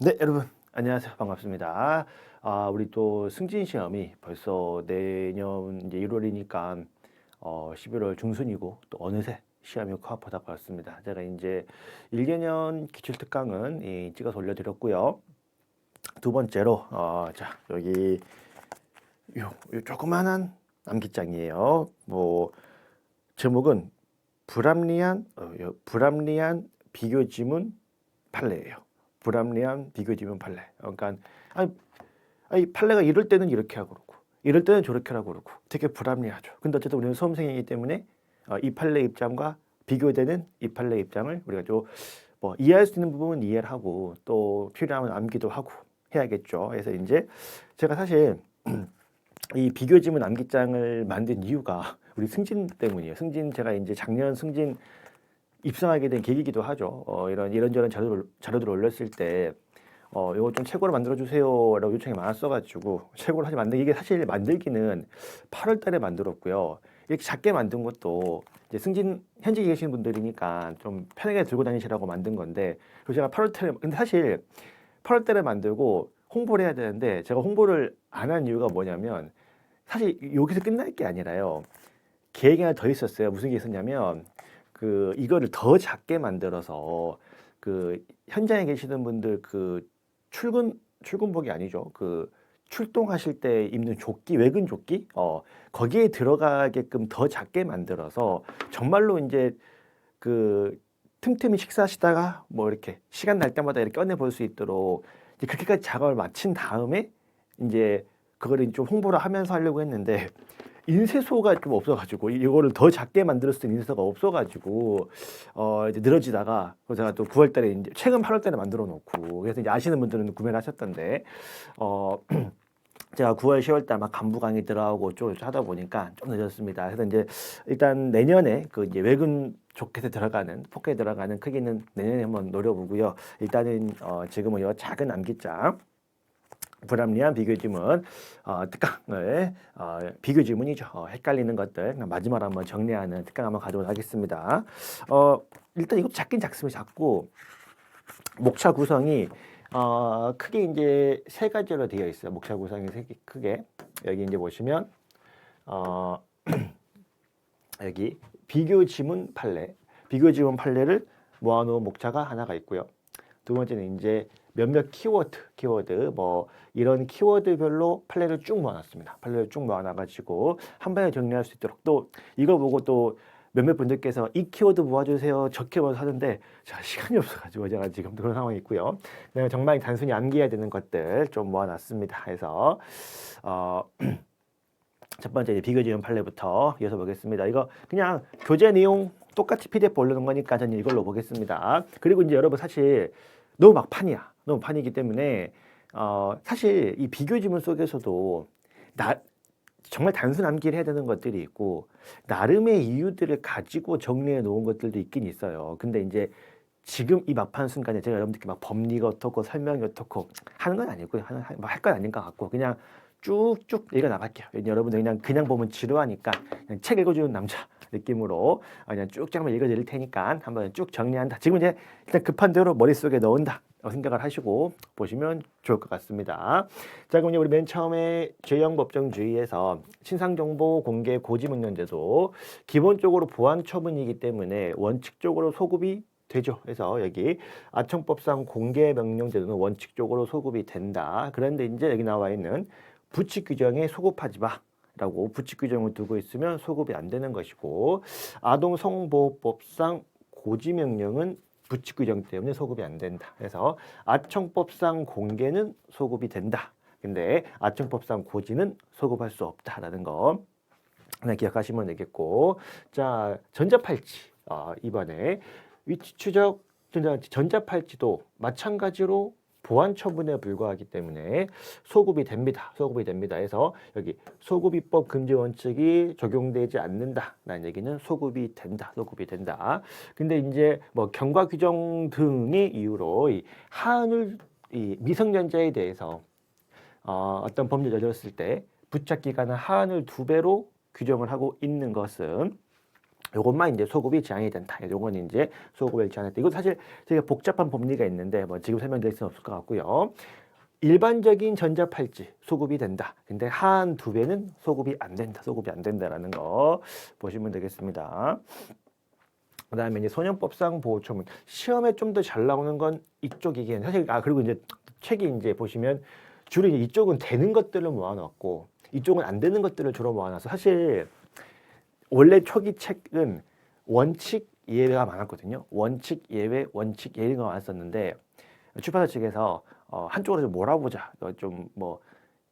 네, 여러분 안녕하세요. 반갑습니다. 아, 우리 또 승진 시험이 벌써 내년 이제 1월이니까 어, 11월 중순이고 또 어느새 시험이 코앞하다 봤습니다. 제가 이제 1개년 기출 특강은 이 찍어서 올려드렸고요. 두 번째로 어, 자 여기 요, 요 조그만한 암기장이에요. 뭐 제목은 불합리한 어, 요, 불합리한 비교 지문 판례예요. 불합리한 비교 지문 판례. 그러니까 아니, 아니 판례가 이럴 때는 이렇게 하고 그러고 이럴 때는 저렇게 하고 그러고 되게 불합리하죠. 근데 어쨌든 우리는 수험생이기 때문에 어, 이 판례 입장과 비교되는 이 판례 입장을 우리가 좀 뭐 이해할 수 있는 부분은 이해를 하고 또 필요하면 암기도 하고 해야겠죠. 그래서 이제 제가 사실 이 비교 지문 암기장을 만든 이유가 우리 승진 때문이에요. 승진 제가 이제 작년 승진 입상하게 된 계기이기도 하죠. 어, 이런 이런저런 자료들, 자료들을 올렸을 때 어, 이거 좀 책으로 만들어 주세요라고 요청이 많았어가지고 책으로 사실 만들 이게 사실 만들기는 8월달에 만들었고요. 이렇게 작게 만든 것도 이제 승진 현직에 계신 분들이니까 좀 편하게 들고 다니시라고 만든 건데 그리고 제가 8월달에 근데 사실 8월달에 만들고 홍보를 해야 되는데 제가 홍보를 안 한 이유가 뭐냐면 사실 여기서 끝날 게 아니라요. 계획이 하나 더 있었어요. 무슨 게 있었냐면 그 이거를 더 작게 만들어서 그 현장에 계시는 분들 그 출근 출근복이 아니죠. 그 출동하실 때 입는 조끼 외근 조끼 어 거기에 들어가게끔 더 작게 만들어서 정말로 이제 그 틈틈이 식사하시다가 뭐 이렇게 시간 날 때마다 이렇게 꺼내 볼 수 있도록 이제 그렇게까지 작업을 마친 다음에 이제 그거를 좀 홍보를 하면서 하려고 했는데 인쇄소가 좀 없어가지고 이거를 더 작게 만들 수 있는 인쇄소가 없어가지고 어 이제 늘어지다가 제가 또 9월달에 이제 최근 8월달에 만들어 놓고 그래서 이제 아시는 분들은 구매를 하셨던데 어 제가 9월 10월 달 막 간부 강의 들어가고 좀 하다 보니까 좀 늦었습니다. 그래서 이제 일단 내년에 그 이제 외근 조켓에 들어가는 포켓에 들어가는 크기는 내년에 한번 노려보고요. 일단은 어 지금은 이 작은 암기장 불합리한 비교 지문 어, 특강을 어, 비교 지문이죠. 어, 헷갈리는 것들 마지막으로 한번 정리하는 특강 한번 가져오도록 하겠습니다. 어, 일단 이것도 작긴 작습니다. 작고 목차 구성이 어, 크게 이제 세 가지로 되어 있어요. 목차 구성이 크게 여기 이제 보시면 어, 여기 비교 지문 판례, 비교 지문 판례를 모아놓은 목차가 하나가 있고요. 두 번째는 이제 몇몇 키워드, 키워드 뭐 이런 키워드별로 판례를 쭉 모아놨습니다. 판례를 쭉 모아놔가지고 한 번에 정리할 수 있도록 또 이거 보고 또 몇몇 분들께서 이 키워드 모아주세요. 저 키워드 하는데 자 시간이 없어가지고 제가 지금 그런 상황이 있고요. 그다음에 정말 단순히 암기해야 되는 것들 좀 모아놨습니다. 해서 어. 첫 번째 비교 지문 판례부터 이어서 보겠습니다. 이거 그냥 교재 내용 똑같이 PDF 올려놓은 거니까 저는 이걸로 보겠습니다. 그리고 이제 여러분 사실 너무 막판이야. 너무 판이기 때문에 어, 사실 이 비교 지문 속에서도 나 정말 단순 암기를 해야 되는 것들이 있고 나름의 이유들을 가지고 정리해 놓은 것들도 있긴 있어요. 근데 이제 지금 이 막판 순간에 제가 여러분들께 막 법리가 어떻고 설명이 어떻고 하는 건 아니고요. 할건 아닌 것 같고 그냥 쭉쭉 읽어 나갈게요. 여러분들 그냥 그냥 보면 지루하니까 그냥 책 읽어주는 남자 느낌으로 그냥 쭉 한번 읽어드릴 테니까 한번 쭉 정리한다. 지금 이제 일단 급한 대로 머릿속에 넣은다. 생각을 하시고 보시면 좋을 것 같습니다. 자, 그럼 이제 우리 맨 처음에 제형 법정주의에서 신상정보 공개 고지문연제도 기본적으로 보안 처분이기 때문에 원칙적으로 소급이 되죠. 그래서 여기 아청법상 공개 명령 제도는 원칙적으로 소급이 된다. 그런데 이제 여기 나와 있는 부칙 규정에 소급하지 마. 라고 부칙 규정을 두고 있으면 소급이 안 되는 것이고 아동 성보호법상 고지 명령은 부칙 규정 때문에 소급이 안 된다. 그래서 아청법상 공개는 소급이 된다. 근데 아청법상 고지는 소급할 수 없다라는 거 하나 기억하시면 되겠고 자 전자팔찌 어, 이번에 위치 추적 전자, 전자팔찌도 마찬가지로 보안 처분에 불과하기 때문에 소급이 됩니다. 소급이 됩니다. 해서 여기 소급입법 금지 원칙이 적용되지 않는다라는 얘기는 소급이 된다. 소급이 된다. 근데 이제 뭐 경과 규정 등의 이유로 이 하한을 이 미성년자에 대해서 어, 어떤 법률 저질렀을 때 부착 기간은 하한을 두 배로 규정을 하고 있는 것은 요것만 이제 소급이 제한이 된다. 요건 이제 소급을 제한했다. 이거 사실 되게 복잡한 법리가 있는데 뭐 지금 설명드릴 수는 없을 것 같고요. 일반적인 전자팔찌 소급이 된다. 근데 한 두 배는 소급이 안 된다. 소급이 안 된다라는 거 보시면 되겠습니다. 그 다음에 이제 소년법상 보호처분 시험에 좀 더 잘 나오는 건 이쪽이긴 사실 아 그리고 이제 책이 이제 보시면 주로 이제 이쪽은 되는 것들을 모아놨고 이쪽은 안 되는 것들을 주로 모아놔서 사실 원래 초기 책은 원칙 예외가 많았거든요. 원칙 예외, 원칙 예외가 많았었는데 출판사 측에서 어, 한쪽으로 좀 몰아보자. 좀 뭐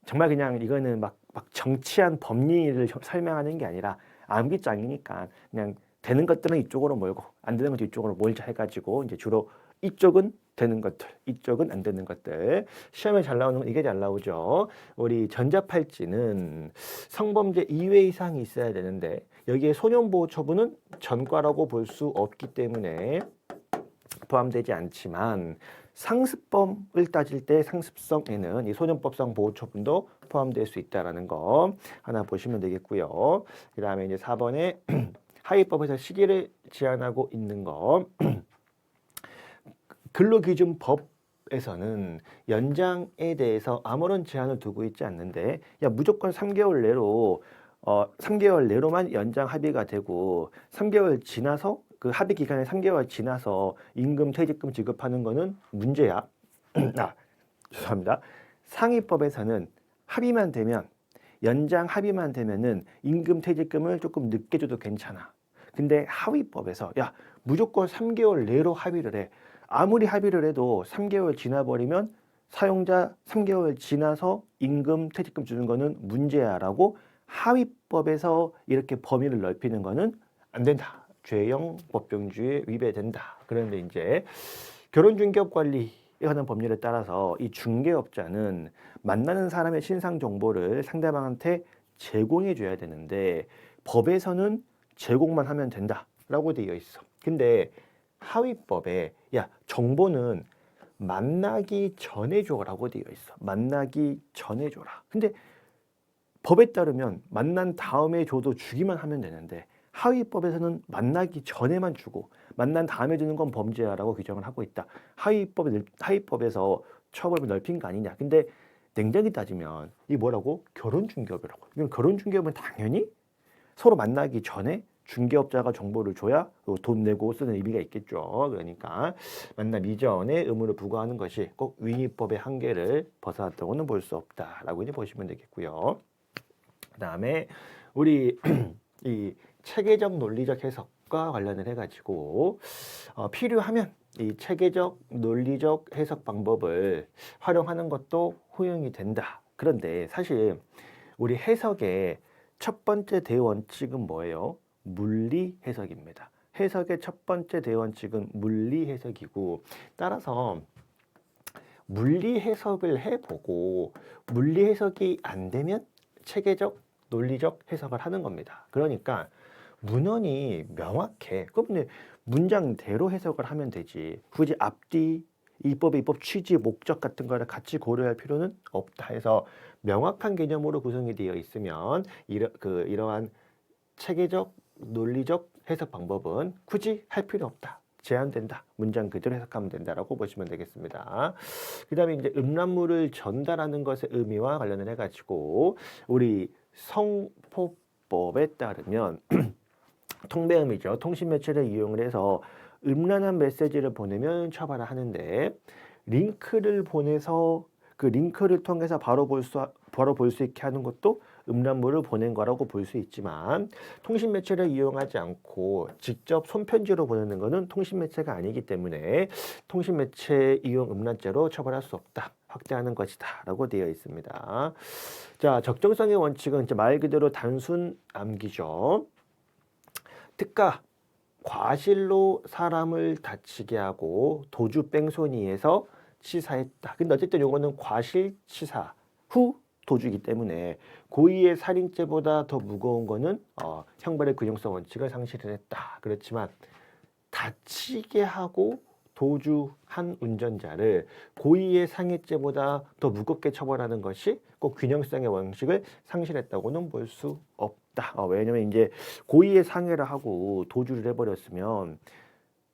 정말 그냥 이거는 막, 막 정치한 법리를 설명하는 게 아니라 암기장이니까 그냥 되는 것들은 이쪽으로 몰고 안 되는 것도 이쪽으로 몰자 해가지고 이제 주로 이쪽은 되는 것들, 이쪽은 안 되는 것들. 시험에 잘 나오는 건 이게 잘 나오죠. 우리 전자팔찌는 성범죄 2회 이상이 있어야 되는데 여기에 소년보호처분은 전과라고 볼 수 없기 때문에 포함되지 않지만 상습범을 따질 때 상습성에는 이 소년법상 보호처분도 포함될 수 있다라는 거 하나 보시면 되겠고요. 그 다음에 이제 4번에 하위법에서 시기를 제한하고 있는 거 근로기준법 에서는 연장에 대해서 아무런 제한을 두고 있지 않는데 야 무조건 3개월 내로 어 3개월 내로만 연장 합의가 되고 3개월 지나서 그 합의 기간에 3개월 지나서 임금 퇴직금 지급하는 거는 문제야. 아, 죄송합니다. 상위법에서는 합의만 되면 연장 합의만 되면은 임금 퇴직금을 조금 늦게 줘도 괜찮아. 근데 하위법에서 야 무조건 3개월 내로 합의를 해. 아무리 합의를 해도 3개월 지나버리면 사용자 3개월 지나서 임금 퇴직금 주는 거는 문제야라고 하위법에서 이렇게 범위를 넓히는 거는 안 된다. 죄형 법정주의에 위배된다. 그런데 이제 결혼중개업 관리에 관한 법률에 따라서 이 중개업자는 만나는 사람의 신상 정보를 상대방한테 제공해 줘야 되는데 법에서는 제공만 하면 된다라고 되어 있어. 근데 하위법에 야 정보는 만나기 전에 줘라고 되어 있어. 만나기 전에 줘라. 근데 법에 따르면 만난 다음에 줘도 주기만 하면 되는데 하위법에서는 만나기 전에만 주고 만난 다음에 주는 건 범죄야라고 규정을 하고 있다. 하위법에 하위법에서 처벌을 넓힌 거 아니냐. 근데 냉정히 따지면 이 뭐라고 결혼 중개업이라고. 이건 결혼 중개업은 당연히 서로 만나기 전에 중개업자가 정보를 줘야 돈 내고 쓰는 의미가 있겠죠. 그러니까 만남 이전에 의무를 부과하는 것이 꼭 위임법의 한계를 벗어났다고는 볼 수 없다라고 이제 보시면 되겠고요. 그다음에 우리 이 체계적 논리적 해석과 관련을 해가지고 어, 필요하면 이 체계적 논리적 해석 방법을 활용하는 것도 허용이 된다. 그런데 사실 우리 해석의 첫 번째 대원칙은 뭐예요? 물리 해석입니다. 해석의 첫 번째 대원칙은 물리 해석이고 따라서 물리 해석을 해보고 물리 해석이 안 되면 체계적 논리적 해석을 하는 겁니다. 그러니까 문헌이 명확해. 그럼 문장대로 해석을 하면 되지. 굳이 앞뒤 입법의 입법 취지, 목적 같은 거를 같이 고려할 필요는 없다 해서 명확한 개념으로 구성이 되어 있으면 이러, 그 이러한 체계적 논리적 해석 방법은 굳이 할 필요 없다. 제한된다. 문장 그대로 해석하면 된다라고 보시면 되겠습니다. 그 다음에 이제 음란물을 전달하는 것의 의미와 관련을 해 가지고 우리 성포법에 따르면 통배음이죠. 통신 매체를 이용을 해서 음란한 메시지를 보내면 처벌을 하는데 링크를 보내서 그 링크를 통해서 바로 볼 수 바로 볼 수 있게 하는 것도 음란물을 보낸 거라고 볼 수 있지만 통신 매체를 이용하지 않고 직접 손편지로 보내는 것은 통신 매체가 아니기 때문에 통신 매체 이용 음란죄로 처벌할 수 없다. 확대하는 것이다라고 되어 있습니다. 자, 적정성의 원칙은 이제 말 그대로 단순 암기죠. 특가 과실로 사람을 다치게 하고 도주 뺑소니에서 치사했다. 근데 어쨌든 요거는 과실치사 후 도주이기 때문에 고의의 살인죄보다 더 무거운 거는 어, 형벌의 근형성 원칙을 상실을 했다. 그렇지만 다치게 하고 도주 한 운전자를 고의의 상해죄보다 더 무겁게 처벌하는 것이 꼭 균형성의 원칙을 상실했다고는 볼 수 없다. 어, 왜냐면 이제 고의의 상해를 하고 도주를 해버렸으면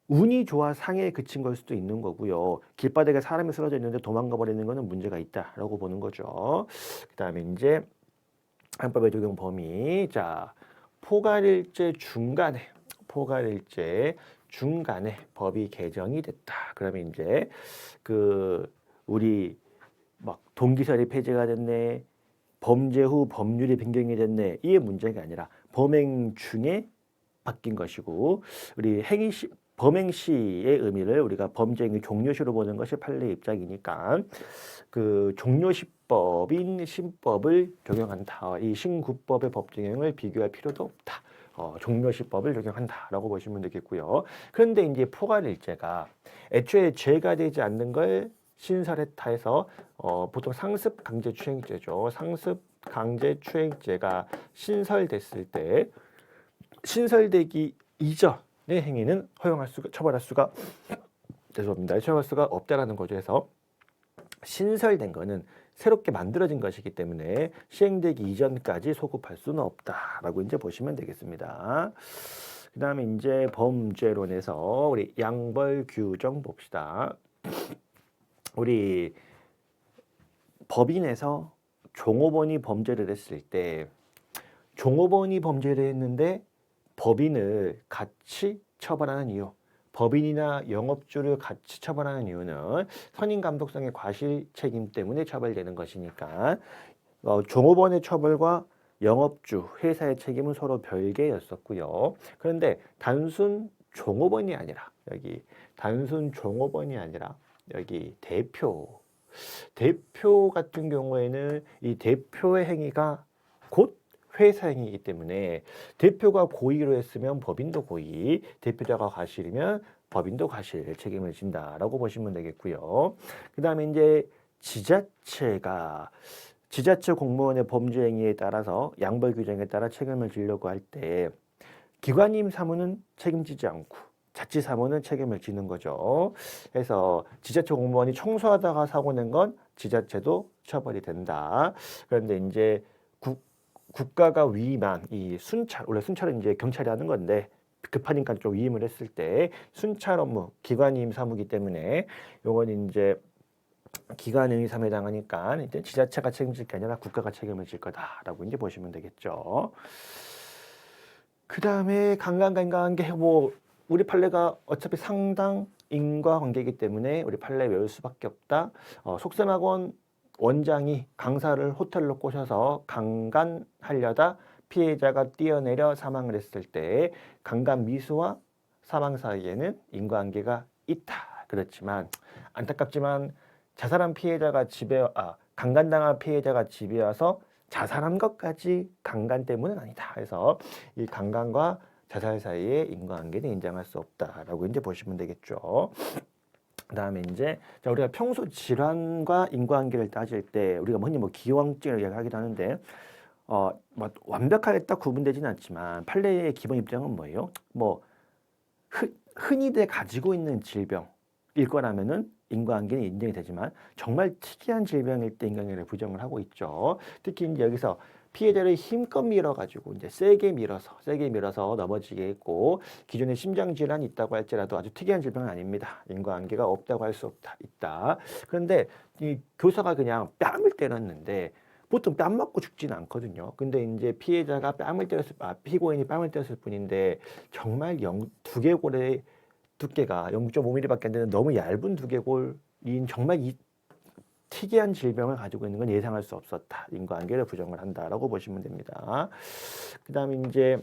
운이 좋아 상해에 그친 걸 수도 있는 거고요. 길바닥에 사람이 쓰러져 있는데 도망가 버리는 거는 문제가 있다라고 보는 거죠. 그다음에 이제 한법의 적용 범위 자 포괄일제 중간에 포괄일제 중간에 법이 개정이 됐다. 그러면 이제 그 우리 막 동기설이 폐지가 됐네. 범죄 후 법률이 변경이 됐네. 이게 문제가 아니라 범행 중에 바뀐 것이고 우리 행위 시 범행 시의 의미를 우리가 범죄 행위 종료시로 보는 것이 판례 입장이니까 그 종료시법인 신법을 적용한다. 이 신구법의 법정형을 비교할 필요도 없다. 어, 종료시법을 적용한다라고 보시면 되겠고요. 그런데 이제 포괄일제가 애초에 죄가 되지 않는 걸 신설했다 해서 어, 보통 상습 강제 추행죄죠. 상습 강제 추행죄가 신설됐을 때 신설되기 이전의 행위는 허용할 수가 처벌할 수가 죄송합니다. 처벌할 수가 없다라는 거죠. 해서 신설된 거는 새롭게 만들어진 것이기 때문에 시행되기 이전까지 소급할 수는 없다라고 이제 보시면 되겠습니다. 그 다음에 이제 범죄론에서 우리 양벌 규정 봅시다. 우리 법인에서 종업원이 범죄를 했을 때 종업원이 범죄를 했는데 법인을 같이 처벌하는 이유 법인이나 영업주를 같이 처벌하는 이유는 선임 감독성의 과실 책임 때문에 처벌되는 것이니까 어, 종업원의 처벌과 영업주 회사의 책임은 서로 별개였었고요. 그런데 단순 종업원이 아니라 여기 단순 종업원이 아니라 여기 대표 대표 같은 경우에는 이 대표의 행위가 곧 회사 행위이기 때문에 대표가 고의로 했으면 법인도 고의, 대표자가 과실이면 법인도 과실 책임을 진다라고 보시면 되겠고요. 그 다음에 이제 지자체가 지자체 공무원의 범죄 행위에 따라서 양벌 규정에 따라 책임을 지려고 할 때 기관임 사무는 책임지지 않고 자치 사무는 책임을 지는 거죠. 그래서 지자체 공무원이 청소하다가 사고 낸 건 지자체도 처벌이 된다. 그런데 이제 국, 국가가 위임한 이 순찰 원래 순찰은 이제 경찰이 하는 건데 급하니까 좀 위임을 했을 때 순찰 업무 기관임 사무기 때문에 요건 이제 기관행위 삼에 당하니까 이제 지자체가 책임질 게 아니라 국가가 책임을 질 거다라고 이제 보시면 되겠죠. 그 다음에 인과관계 뭐 우리 판례가 어차피 상당 인과 관계이기 때문에 우리 판례 외울 수밖에 없다. 어, 속셈학원 원장이 강사를 호텔로 꼬셔서 강간하려다 피해자가 뛰어내려 사망을 했을 때 강간 미수와 사망 사이에는 인과관계가 있다. 그렇지만 안타깝지만 자살한 피해자가 집에 아 강간당한 피해자가 집에 와서 자살한 것까지 강간 때문은 아니다. 그래서 이 강간과 자살 사이에 인과관계는 인정할 수 없다라고 이제 보시면 되겠죠. 그다음에 이제 자 우리가 평소 질환과 인과관계를 따질 때 우리가 흔히 뭐 기왕증을 얘기하기도 하는데 어 뭐 완벽하게 딱 구분되지는 않지만 판례의 기본 입장은 뭐예요? 뭐 흔, 흔히들 가지고 있는 질병일 거라면은 인과관계는 인정이 되지만 정말 특이한 질병일 때 인과관계를 부정을 하고 있죠. 특히 이제 여기서 피해자를 힘껏 밀어가지고 이제 세게 밀어서 세게 밀어서 넘어지게 했고 기존에 심장 질환이 있다고 할지라도 아주 특이한 질병은 아닙니다. 인과관계가 없다고 할 수 없다 있다. 그런데 이 교사가 그냥 뺨을 때렸는데 보통 뺨 맞고 죽지는 않거든요. 근데 이제 피해자가 뺨을 때렸을 아, 피고인이 뺨을 때렸을 뿐인데 정말 영, 두개골의 두께가 0.5mm밖에 안 되는 너무 얇은 두개골인 정말 이 특이한 질병을 가지고 있는 건 예상할 수 없었다. 인과관계를 부정을 한다라고 보시면 됩니다. 그 다음에 이제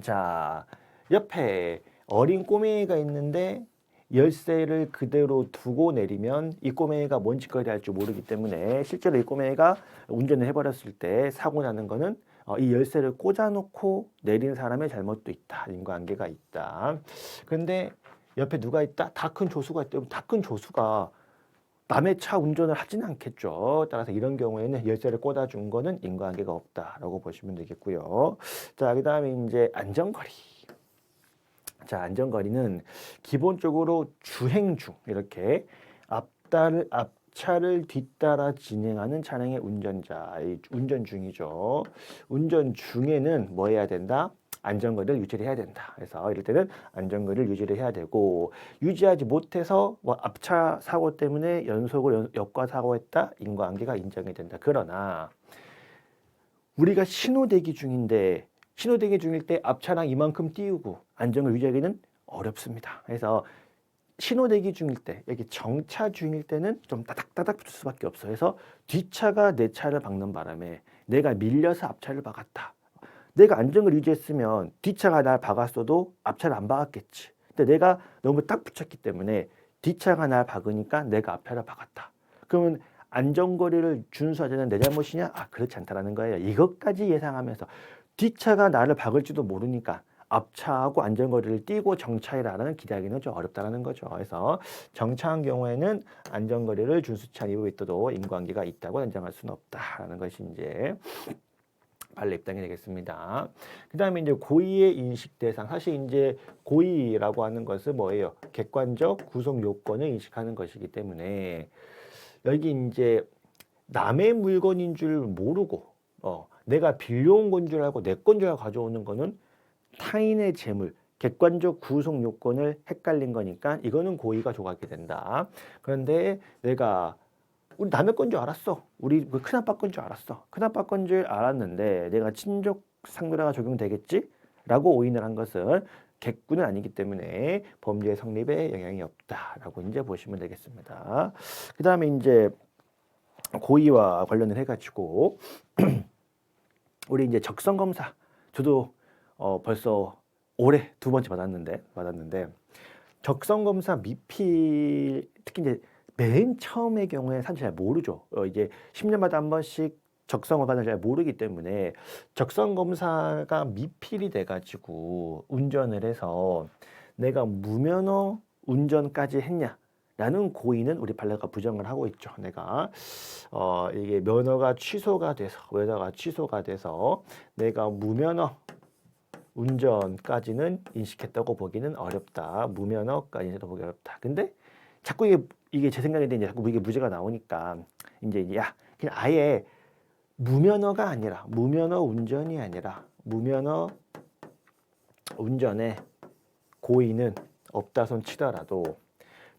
자 옆에 어린 꼬맹이가 있는데 열쇠를 그대로 두고 내리면 이 꼬맹이가 뭔 짓거리 할지 모르기 때문에 실제로 이 꼬맹이가 운전을 해버렸을 때 사고 나는 거는 어, 이 열쇠를 꽂아놓고 내린 사람의 잘못도 있다. 인과관계가 있다. 그런데 옆에 누가 있다? 다 큰 조수가 있다. 다 큰 조수가 남의 차 운전을 하지는 않겠죠. 따라서 이런 경우에는 열쇠를 꽂아준 거는 인과관계가 없다라고 보시면 되겠고요. 자, 그 다음에 이제 안전거리. 자, 안전거리는 기본적으로 주행 중 이렇게 앞다를 앞 앞차를 뒤따라 진행하는 차량의 운전자, 이 운전 중이죠. 운전 중에는 뭐 해야 된다? 안전거리를 유지를 해야 된다. 그래서 이럴 때는 안전거리를 유지를 해야 되고 유지하지 못해서 뭐 앞차 사고 때문에 연속으로 연- 역과 사고했다 인과관계가 인정이 된다. 그러나 우리가 신호대기 중인데 신호대기 중일 때 앞차랑 이만큼 띄우고 안전을 유지하기는 어렵습니다. 그래서 신호대기 중일 때 여기 정차 중일 때는 좀 따닥따닥 붙을 수밖에 없어요. 그래서 뒷차가 내 차를 박는 바람에 내가 밀려서 앞차를 박았다. 내가 안정을 유지했으면 뒷차가 날 박았어도 앞차를 안 박았겠지. 근데 내가 너무 딱 붙였기 때문에 뒷차가 날 박으니까 내가 앞차를 박았다. 그러면 안전거리를 준수하자는 내 잘못이냐? 아 그렇지 않다라는 거예요. 이것까지 예상하면서 뒷차가 나를 박을지도 모르니까 앞차하고 안전거리를 띄고 정차해라는 기대하기는 좀 어렵다라는 거죠. 그래서 정차한 경우에는 안전거리를 준수치 않은 이후에 있어도 인과관계가 있다고 인정할 수는 없다라는 것이 이제 판례 입장이 되겠습니다. 그 다음에 이제 고의의 인식 대상. 사실 이제 고의라고 하는 것은 뭐예요? 객관적 구성 요건을 인식하는 것이기 때문에 여기 이제 남의 물건인 줄 모르고 어, 내가 빌려온 건 줄 알고 내 건 줄 알고 가져오는 거는 타인의 재물, 객관적 구속 요건을 헷갈린 거니까 이거는 고의가 조각이 된다. 그런데 내가 우리 남의 건 줄 알았어. 우리 그 큰아빠 건 줄 알았어. 큰아빠 건 줄 알았는데 내가 친족 상대가 적용되겠지? 라고 오인을 한 것은 객구는 아니기 때문에 범죄 성립에 영향이 없다라고 이제 보시면 되겠습니다. 그 다음에 이제 고의와 관련을 해가지고 우리 이제 적성 검사 저도 어 벌써 올해 두 번째 받았는데 받았는데 적성 검사 미필 특히 이제 맨 처음의 경우에 사실 잘 모르죠. 어 이제 10년마다 한 번씩 적성 검사를 잘 모르기 때문에 적성 검사가 미필이 돼가지고 운전을 해서 내가 무면허 운전까지 했냐? 라는 고의는 우리 판례가 부정을 하고 있죠. 내가 어 이게 면허가 취소가 돼서 면허가 취소가 돼서 내가 무면허 운전까지는 인식했다고 보기는 어렵다. 무면허까지는 보기 어렵다. 근데 자꾸 이게 이게 제 생각인데 이제 자꾸 이게 무죄가 나오니까 이제 야 그냥 아예 무면허가 아니라 무면허 운전이 아니라 무면허 운전에 고의는 없다 손 치더라도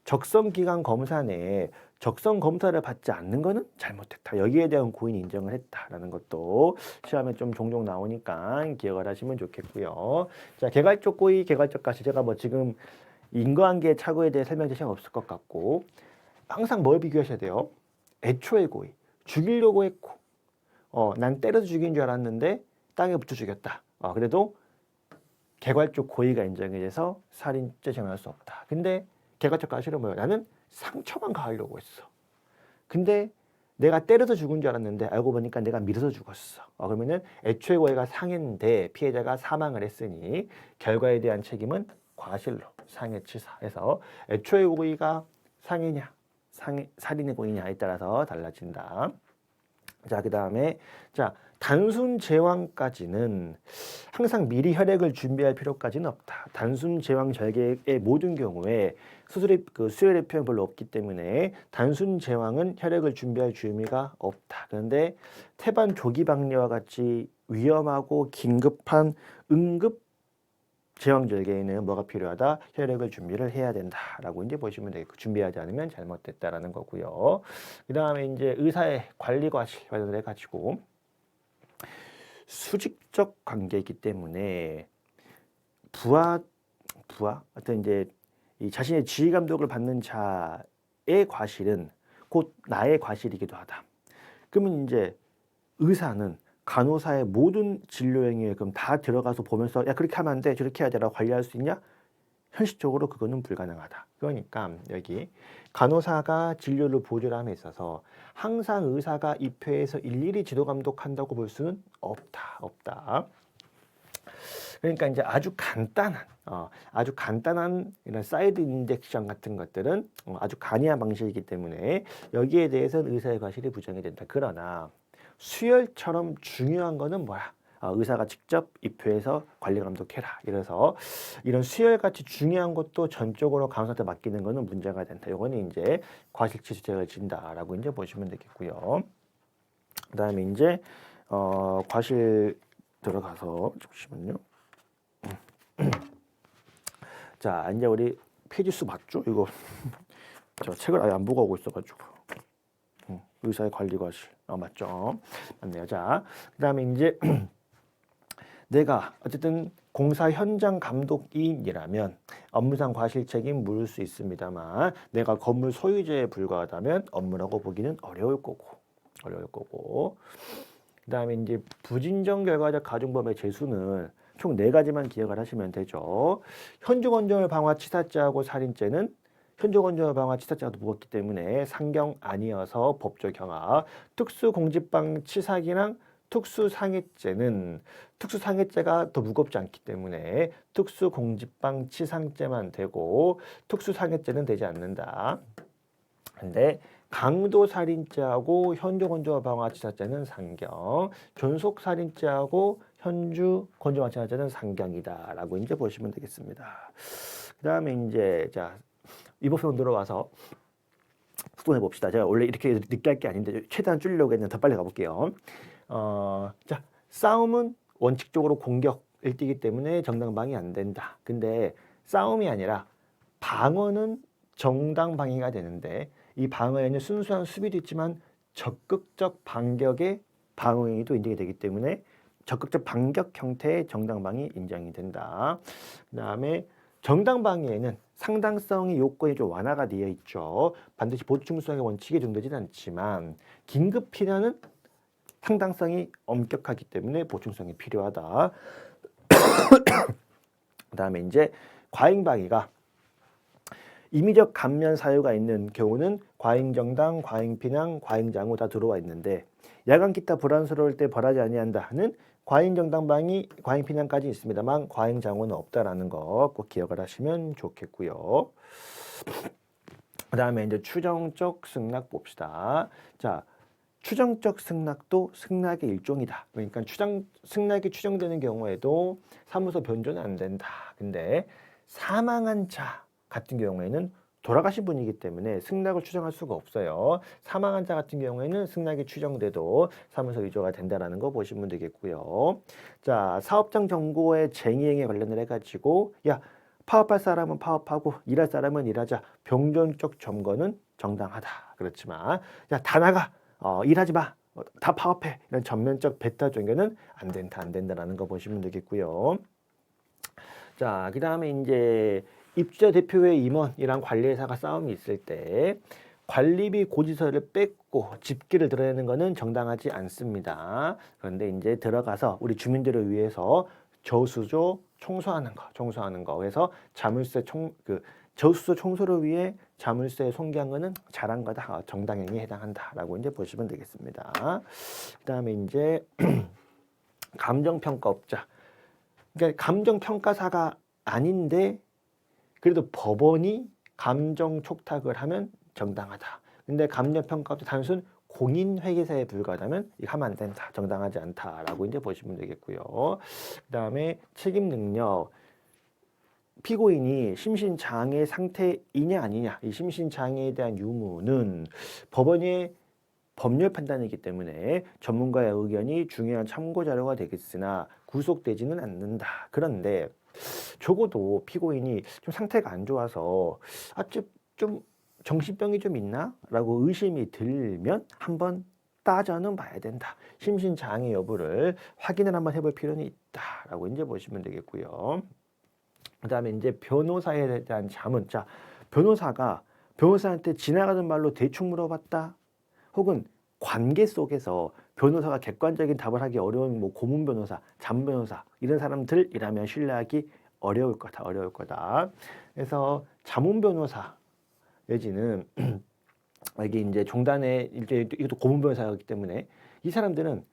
적성 기간 검사 내에 적성 검사를 받지 않는 거는 잘못했다. 여기에 대한 고인 인정을 했다라는 것도 시험에 좀 종종 나오니까 기억을 하시면 좋겠고요. 자, 개괄적 고의, 개괄적 가시 제가 뭐 지금 인과관계 착오에 대해 설명드릴 시간 없을 것 같고 항상 뭘 비교하셔야 돼요? 애초의 고의. 죽이려고 했고 어, 난 때려서 죽인 줄 알았는데 땅에 붙여 죽였다. 어, 그래도 개괄적 고의가 인정이 돼서 살인죄 정할 수 없다. 근데 개괄적 가시는 뭐예요? 나는 상처만 가하려고 했어. 근데 내가 때려서 죽은 줄 알았는데 알고 보니까 내가 밀어서 죽었어. 어, 그러면은 애초의 고의가 상해인데 피해자가 사망을 했으니 결과에 대한 책임은 과실로 상해치사해서 애초의 고의가 상해냐, 상해, 살인의 고의냐에 따라서 달라진다. 자, 그 다음에 자 단순 제왕까지는 항상 미리 혈액을 준비할 필요까지는 없다. 단순 제왕 절개의 모든 경우에 수술의 그 수혈의 표현 별로 없기 때문에 단순 제왕은 혈액을 준비할 주의미가 없다. 그런데 태반 조기 박리와 같이 위험하고 긴급한 응급 제왕 절개에는 뭐가 필요하다? 혈액을 준비를 해야 된다라고 이제 보시면 되겠고 준비하지 않으면 잘못됐다라는 거고요. 그 다음에 이제 의사의 관리 과실 관련해 가지고 수직적 관계이기 때문에 부하 부하 어떤 이제 이 자신의 지휘 감독을 받는 자의 과실은 곧 나의 과실이기도 하다. 그러면 이제 의사는 간호사의 모든 진료 행위에 그럼 다 들어가서 보면서 야 그렇게 하면 안 돼, 저렇게 해야 되라고 관리할 수 있냐? 현실적으로 그거는 불가능하다. 그러니까 여기 간호사가 진료를 보조함에 있어서 항상 의사가 입회해서 일일이 지도 감독한다고 볼 수는 없다, 없다. 그러니까 이제 아주 간단한, 어, 아주 간단한 이런 사이드 인젝션 같은 것들은 어, 아주 간이한 방식이기 때문에 여기에 대해서는 의사의 과실이 부정이 된다. 그러나 수혈처럼 중요한 거는 뭐야? 어, 의사가 직접 입회해서 관리 감독해라. 이래서 이런 수혈같이 중요한 것도 전적으로 간호사한테 맡기는 거는 문제가 된다. 이거는 이제 과실치수제가 진다라고 이제 보시면 되겠고요. 그 다음에 이제 어, 과실 들어가서 잠시만요. 자, 이제 우리 페이지 수 맞죠? 이거 저 책을 아예 안 보고 하고 있어가지고 음, 의사의 관리 과실 어, 맞죠? 맞네요. 자, 그 다음에 이제 내가 어쨌든 공사 현장 감독인이라면 업무상 과실 책임 물을 수 있습니다만 내가 건물 소유자에 불과하다면 업무라고 보기는 어려울 거고 어려울 거고 그 다음에 이제 부진정 결과적 가중범의 재수는 총 네 가지만 기억을 하시면 되죠. 현주건조물 방화 치사죄하고 살인죄는 현주건조물 방화 치사죄가 무겁기 때문에 상경 아니어서 법적 형아 특수공직방 치사기랑 특수상해죄는 특수상해죄가 더 무겁지 않기 때문에 특수공직방 치상죄만 되고 특수상해죄는 되지 않는다. 근데 강도살인죄하고 현주건조와 방화치사죄는 상경, 존속살인죄하고 현주건조방치사죄는 상경이다라고 이제 보시면 되겠습니다. 그 다음에 이제 자 이법성 들어와서 수동해 봅시다. 제가 원래 이렇게 늦게 할 게 아닌데 최대한 줄이려고 했는데 더 빨리 가볼게요. 어, 자 싸움은 원칙적으로 공격을 띠기 때문에 정당방위 안 된다. 근데 싸움이 아니라 방어는 정당 방위가 되는데 이 방어에는 순수한 수비도 있지만 적극적 반격의 방어행위도 인정이 되기 때문에 적극적 반격 형태의 정당방위 인정이 된다. 그 다음에 정당방위에는 상당성의 요건이 좀 완화가 되어 있죠. 반드시 보충성의 원칙에 준되지는 않지만 긴급 필요는 상당성이 엄격하기 때문에 보충성이 필요하다. 그다음에 이제 과잉방위가 임의적 감면 사유가 있는 경우는 과잉정당, 과잉피난, 과잉장후 다 들어와 있는데 야간 기타 불안스러울 때 벌하지 아니한다는 과잉 정당방위, 과잉 피난까지 있습니다만 과잉장후는 없다라는 거 꼭 기억을 하시면 좋겠고요. 그 다음에 이제 추정적 승낙 봅시다. 자, 추정적 승낙도 승낙의 일종이다. 그러니까 추정 승낙이 추정되는 경우에도 사무소 변조는 안 된다. 근데 사망한 자 같은 경우에는 돌아가신 분이기 때문에 승낙을 추정할 수가 없어요. 사망한 자 같은 경우에는 승낙이 추정돼도 사무소 위조가 된다라는 거 보시면 되겠고요. 자, 사업장 정보의 쟁의행위 관련을 해가지고 야 파업할 사람은 파업하고 일할 사람은 일하자. 병존적 점거는 정당하다. 그렇지만 야다 나가 어, 일하지 마. 어, 다 파업해. 이런 전면적 배타 종교는 안 된다, 안 된다라는 거 보시면 되겠고요. 자, 그 다음에 이제 입주자 대표의 임원이랑 관리회사가 싸움이 있을 때 관리비 고지서를 뺏고 집기를 드러내는 것은 정당하지 않습니다. 그런데 이제 들어가서 우리 주민들을 위해서 저수조 청소하는 거, 청소하는 거. 그래서 자물쇠 총, 그 저수소 청소를 위해 자물쇠 손괴한 거는 잘한 거다. 어, 정당행위에 해당한다라고 이제 보시면 되겠습니다. 그다음에 이제 감정평가업자. 그러니까 감정평가사가 아닌데 그래도 법원이 감정 촉탁을 하면 정당하다. 근데 감정 평가업자 단순 공인 회계사에 불과하다면 이거 하면 안 된다. 정당하지 않다라고 이제 보시면 되겠고요. 그다음에 책임 능력. 피고인이 심신장애 상태이냐 아니냐 이 심신장애에 대한 유무는 법원의 법률 판단이기 때문에 전문가의 의견이 중요한 참고 자료가 되겠으나 구속되지는 않는다. 그런데 적어도 피고인이 좀 상태가 안 좋아서 아좀 좀 정신병이 좀 있나라고 의심이 들면 한번 따져는 봐야 된다. 심신 장애 여부를 확인을 한번 해볼 필요는 있다라고 이제 보시면 되겠고요. 그다음에 이제 변호사에 대한 자문. 자, 변호사가 변호사한테 지나가는 말로 대충 물어봤다. 혹은 관계 속에서 변호사가 객관적인 답을 하기 어려운 뭐 고문 변호사, 잠 변호사 이런 사람들이라면 신뢰하기 어려울 거다. 어려울 거다. 그래서 자문 변호사 내지는 이게 이제 종단의 이제 이것도 고문 변호사이기 때문에 이 사람들은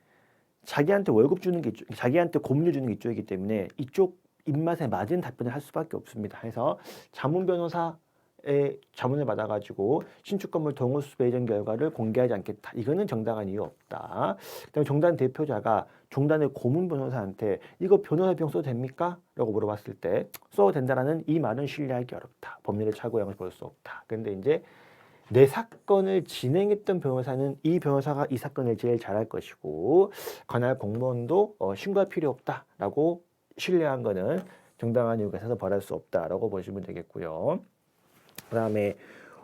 자기한테 월급 주는 게 이쪽, 자기한테 고문료 주는 게 이쪽이기 때문에 이쪽 입맛에 맞은 답변을 할 수밖에 없습니다. 해서 자문 변호사에 정당 의 자문을 받아가지고 신축 건물 동호 수 배정 결과를 공개하지 않겠다. 이거는 정당한 이유 없다. 그다음에 종단 대표자가 종단의 고문 변호사한테 이거 변호사 비용 써도 됩니까? 라고 물어봤을 때 써도 된다라는 이 말은 신뢰하기 어렵다. 법률의 착오형을 볼 수 없다. 근데 이제 내 사건을 진행했던 변호사는 이 변호사가 이 사건을 제일 잘할 것이고 관할 공무원도 어, 신고할 필요 없다라고 신뢰한 거는 정당한 이유가 있어서 벌할 수 없다라고 보시면 되겠고요. 그다음에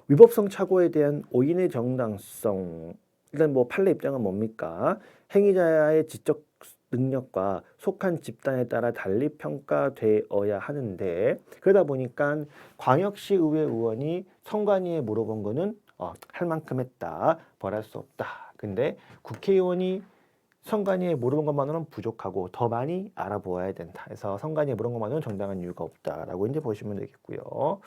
위법성 착오에 대한 오인의 정당성 일단 뭐 판례 입장은 뭡니까? 행위자의 지적 능력과 속한 집단에 따라 달리 평가되어야 하는데 그러다 보니까 광역시 의회 의원이 선관위에 물어본 거는 어, 할 만큼 했다 벌할 수 없다. 근데 국회의원이 선관위에 물어본 것만으로는 부족하고 더 많이 알아보아야 된다. 그래서 선관위에 물어본 것만으로는 정당한 이유가 없다라고 이제 보시면 되겠고요.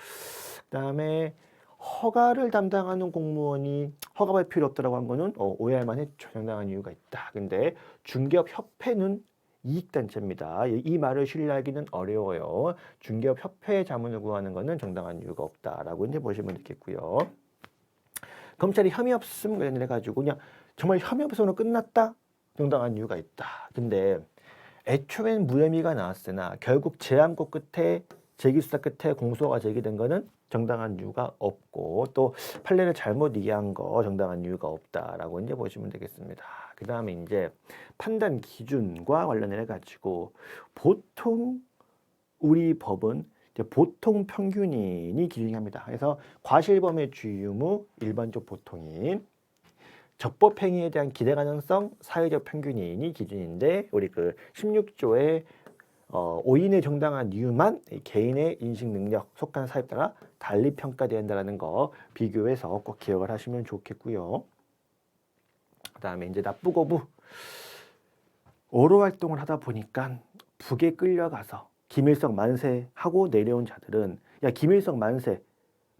그다음에 허가를 담당하는 공무원이 허가받을 필요 없다라고 한 거는 어, 오해할 만했죠. 정당한 이유가 있다. 근데 중개업 협회는 이익단체입니다. 이, 이 말을 신뢰하기는 어려워요. 중개업 협회의 자문을 구하는 거는 정당한 이유가 없다라고 이제 보시면 되겠고요. 검찰이 혐의 없음 관련해 가지고 그냥 정말 혐의 없음으로 끝났다. 정당한 이유가 있다. 근데 애초엔 무혐의가 나왔으나 결국 재함고 끝에 재기수사 끝에 공소가 제기된 거는 정당한 이유가 없고 또 판례를 잘못 이해한 거 정당한 이유가 없다라고 이제 보시면 되겠습니다. 그 다음에 이제 판단 기준과 관련해 가지고 보통 우리 법은 보통 평균인이 기준합니다. 그래서 과실범의 주의 유무 일반적 보통인 적법 행위에 대한 기대 가능성 사회적 평균인이 기준인데 우리 그 16조의 어, 오인의 정당한 이유만 이 개인의 인식 능력 속한 사회에 따라 달리 평가된다는 거 비교해서 꼭 기억을 하시면 좋겠고요. 그 다음에 이제 납부거부 오로 활동을 하다 보니까 북에 끌려가서 김일성 만세 하고 내려온 자들은 야 김일성 만세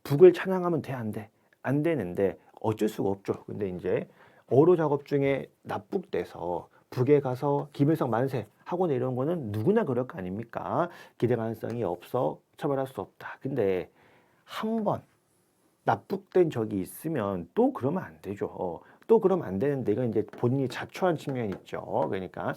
북을 찬양하면 돼 안 돼? 안 되는데 어쩔 수가 없죠. 근데 이제 어로 작업 중에 납북돼서 북에 가서 김일성 만세 하고 내려온 거는 누구나 그럴 거 아닙니까? 기대 가능성이 없어 처벌할 수 없다. 근데 한 번 납북된 적이 있으면 또 그러면 안 되죠. 어, 또 그러면 안 되는데 이건 이제 본인이 자초한 측면이 있죠. 그러니까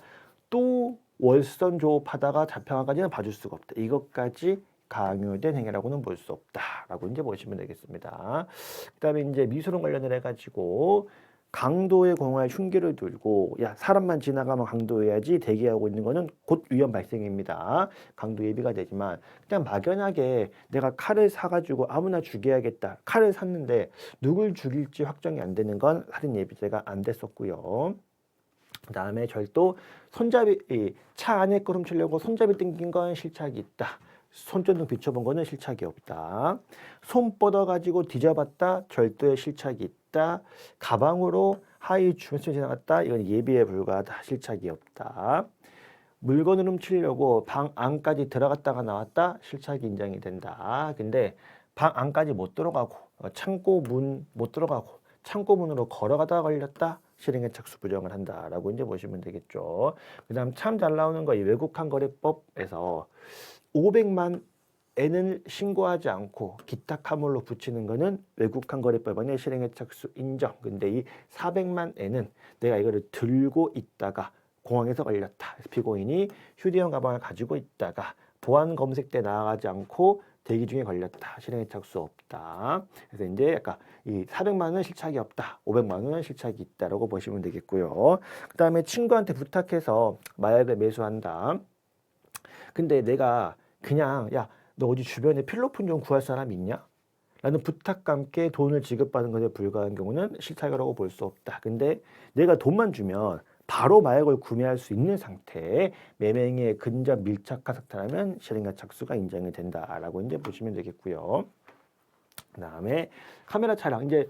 또 월선 조업하다가 잡혀가까지는 봐줄 수가 없다. 이것까지 강요된 행위라고는 볼 수 없다라고 이제 보시면 되겠습니다. 그다음에 이제 미술원 관련을 해가지고 강도에 공할 흉기를 들고 야 사람만 지나가면 강도해야지 대기하고 있는 거는 곧 위험 발생입니다. 강도 예비가 되지만 그냥 막연하게 내가 칼을 사가지고 아무나 죽여야겠다. 칼을 샀는데 누굴 죽일지 확정이 안 되는 건 살인 예비죄가 안 됐었고요. 그 다음에 절도 손잡이 이차 안에 거 훔치려고 손잡이 당긴 건 실착이 있다. 손전등 비춰본 거는 실착이 없다. 손 뻗어가지고 뒤져봤다. 절도의 실착이 있다. 가방으로 하의 주변을 지나갔다. 이건 예비에 불과하다. 실착이 없다. 물건을 훔치려고 방 안까지 들어갔다가 나왔다. 실착이 인정이 된다. 근데 방 안까지 못 들어가고 어, 창고 문 못 들어가고 창고 문으로 걸어가다가 걸렸다. 실행의 착수 부정을 한다라고 이제 보시면 되겠죠. 그다음 참 잘 나오는 거 이 외국한 거래법에서 500만 N을 신고하지 않고 카몰로 붙이는 거는 외국한 거래법안의 실행의 착수 인정. 근데 이 400만 N은 내가 이거를 들고 있다가 공항에서 걸렸다. 피고인이 휴대용 가방을 가지고 있다가 보안 검색 때 나가지 않고 대기 중에 걸렸다. 실행의 착수 없다. 그래서 이제 약간 이 400만 원은 실착이 없다. 500만 원은 실착이 있다라고 보시면 되겠고요. 그다음에 친구한테 부탁해서 마약을 매수한다. 근데 내가 그냥 야 너 어디 주변에 필로폰 좀 구할 사람 있냐? 라는 부탁과 함께 돈을 지급받는 것에 불과한 경우는 실착이라고 볼 수 없다. 근데 내가 돈만 주면 바로 마약을 구매할 수 있는 상태에 매매행위에 근접 밀착한 상태라면 실행과 착수가 인정이 된다라고 이제 보시면 되겠고요. 그다음에 카메라 촬영 이제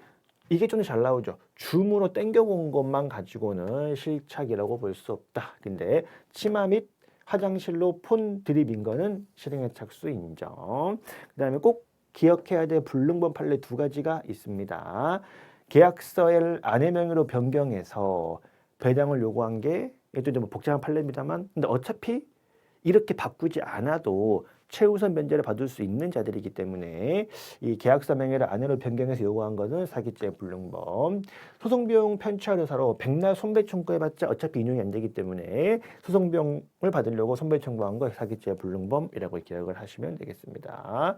이게 좀 잘 나오죠. 줌으로 당겨본 것만 가지고는 실착이라고 볼 수 없다. 근데 치마 및 화장실로 폰 들이민 거는 실행의 착수 인정. 그 다음에 꼭 기억해야 될 불능범 판례 두 가지가 있습니다. 계약서를 아내 명의로 변경해서 배당을 요구한 게 이것도 좀 복잡한 판례입니다만 근데 어차피 이렇게 바꾸지 않아도 최우선 면제를 받을 수 있는 자들이기 때문에 이 계약서 명예를 아내로 변경해서 요구한 것은 사기죄 불능범. 소송 비용 편취할 의사로 백날 손배 청구해봤자 어차피 인용이 안 되기 때문에 소송 비용을 받으려고 손배 청구한 거 사기죄 불능범이라고 기억을 하시면 되겠습니다.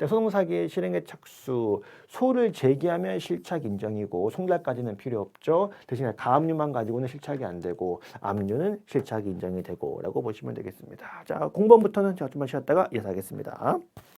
소송 사기의 실행의 착수 소를 제기하면 실착 인정이고 송달까지는 필요 없죠. 대신에 가압류만 가지고는 실착이 안 되고 압류는 실착이 인정이 되고라고 보시면 되겠습니다. 자 공범부터는 제가 좀만 쉬었다가 이어서 하겠습니다.